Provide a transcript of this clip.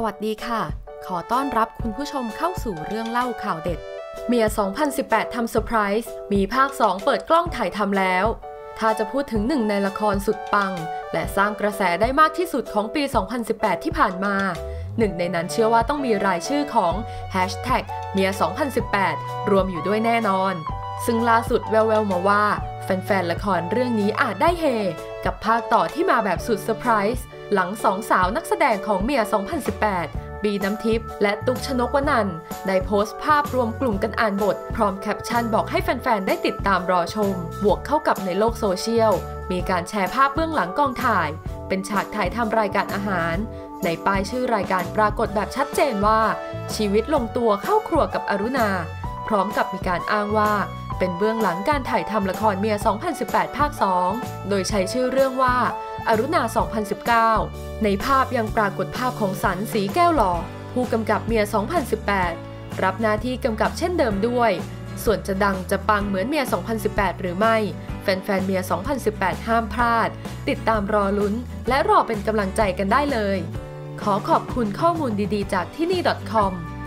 สวัสดีค่ะ ขอต้อนรับคุณผู้ชมเข้าสู่เรื่องเล่าข่าวเด็ด เมีย 2018 ทำเซอร์ไพรส์ มีภาค 2 เปิดกล้องถ่ายทำแล้ว ถ้าจะพูดถึงหนึ่งในละครสุดปัง และสร้างกระแสได้มากที่สุดของปี 2018 ที่ผ่านมาหนึ่งในนั้นเชื่อว่าต้องมีรายชื่อของ Hashtag เมีย 2018 รวมอยู่ด้วยแน่นอน ซึ่งล่าสุดแววๆมาว่า แฟนๆ ละครเรื่องนี้อาจได้เฮ กับภาคต่อที่มาแบบสุดเซอร์ไพรส์หลังสองสาวนักแสดงของเมีย 2018 บีน้ำทิพย์และตุกชนกวนันได้โพสต์ภาพรวมกลุ่มกันอ่านบท พร้อมแคปชั่นบอกให้แฟน ๆ ได้ติดตามรอชม บวกเข้ากับในโลกโซเชียล มีการแชร์ภาพเบื้องหลังกองถ่าย เป็นฉากถ่ายทำรายการอาหาร ในป้ายชื่อรายการปรากฏแบบชัดเจนว่า ชีวิตลงตัวเข้าครัวกับอรุณา พร้อมกับมีการอ้างว่า เป็นเบื้องหลังการถ่ายทำละครเมีย 2018 ภาค 2 โดยใช้ชื่อเรื่องว่า อรุณา 2019 ในภาพยังปรากฏภาพของสันสีแก้วหล่อผู้กำกับเมีย 2018 รับหน้าที่กำกับเช่นเดิมด้วย ส่วนจะดังจะปังเหมือนเมีย 2018 หรือไม่ แฟนๆ เมีย 2018 ห้ามพลาด ติดตามรอลุ้น และรอเป็นกำลังใจกันได้เลย ขอขอบคุณข้อมูลดีๆ จากที่นี่ .com